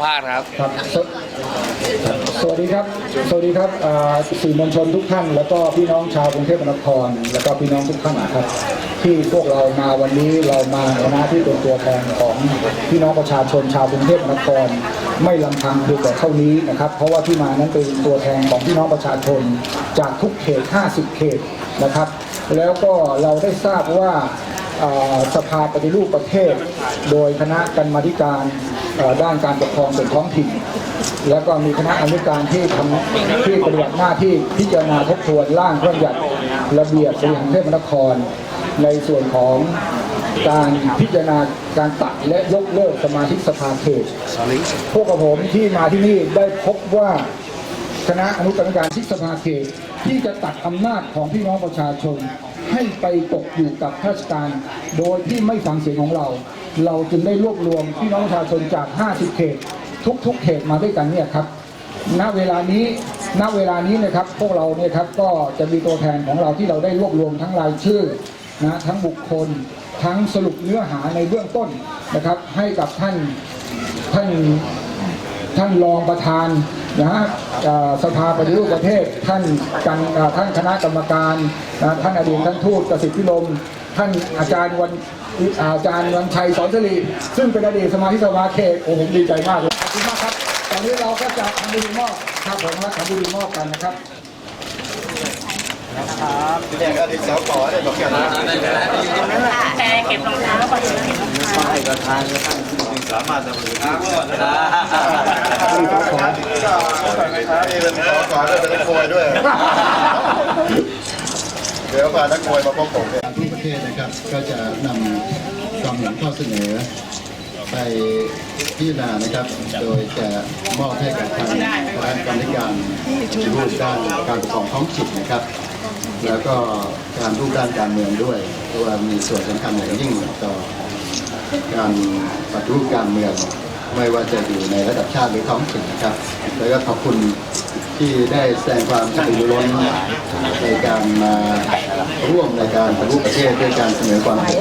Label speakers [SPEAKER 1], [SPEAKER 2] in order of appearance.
[SPEAKER 1] พลาดครับ
[SPEAKER 2] ครับสวสวัสดีครับ สวัสดีครับอ่าสื่อมวลชนทุกท่าน แล้วก็พี่น้องชาวกรุงเทพมหานคร แล้วก็พี่น้องทุกท่านนะครับ ที่พวกเรามาวันนี้เรามาในฐานะที่เป็นตัวแทนของพี่น้องประชาชนชาวกรุงเทพมหานคร ไม่ลำพังเพียงแต่เท่านี้นะครับ เพราะว่าที่มานั้นเป็นตัวแทนของพี่น้องประชาชน จากทุกเขต 50 เขตนะครับ แล้วก็เราได้ทราบว่า สภาปฏิรูปประเทศ โดยคณะกรรมาธิการด้านการปกครองส่วนท้องถิ่น แล้วก็มีคณะอนุการที่ทำที่ปฏิบัติหน้าที่พิจารณาทบทวนร่างพระราชบัญญัติระเบียบบริหารกรุงเทพมหานคร ในส่วนของการพิจารณาการตัดและยกเลิกสมาชิกสภาเขตพวกกับผมที่มาที่นี่ได้พบว่า คณะอนุกรรมการที่สภาเขตที่จะตัดอำนาจของพี่น้องประชาชน ให้ไปตกอยู่กับข้าราชการ โดยที่ไม่ฟังเสียงของเรา เราจึงได้รวบรวมพี่น้องประชาชนจาก 50 เขต ทุกๆ เขตมาด้วยกันเนี่ยครับ ณ เวลานี้ ณ เวลานี้นะครับ พวกเราเนี่ยครับก็จะมีตัวแทนของเราที่เราได้รวบรวมทั้งรายชื่อนะทั้งบุคคล ทั้งสรุปเนื้อหาในเบื้องต้นนะครับ ให้กับท่านท่าน ท่านรองประธานนะฮะเอ่อสภาปฏิรูปประเทศท่านกันเอ่อท่านคณะกรรมการนะท่านอดีตท่านทูตประสิทธิพิลมท่านอาจารย์วันอาจารย์วันชัยสอนสิริซึ่งเป็นอดีตสมาชิกสภาเขตโอ้ผมดีใจมากเลยขอบคุณมากครับ ตอนนี้เราก็จะทำบุญมอบครับผมและทำบุญมอบกันนะครับ
[SPEAKER 3] เนี่ยอดีตสาวขอได้บอกกันนะ
[SPEAKER 4] แพรเก็บรองเท้าก่อนเก็บรองเท้า
[SPEAKER 3] สามารถจะมา ถึงที่นี่เป็นสาวขอด้วยเป็นนักมวยด้วย เดี๋ยวพานักมวยมาพบผมเนี่ย
[SPEAKER 5] ทุกประเทศนะครับ ก็จะนำความเห็นข้อเสนอ ไปพิจารณานะครับ โดยจะมอบให้กับทางคณะกรรมการรูปด้านการปกครองท้องถิ่นนะครับ แล้วก็การรูปด้านการเมืองด้วยเพราะว่ามีส่วนสำคัญอย่างยิ่งต่อการปฏิรูปการเมือง ไม่ว่าจะอยู่ในระดับชาติหรือท้องถิ่นนะครับ แล้วก็ขอบคุณที่ได้แสดงความกระตือรือร้นในการมาร่วมในการปฏิรูปประเทศด้วยการเสนอความเห็น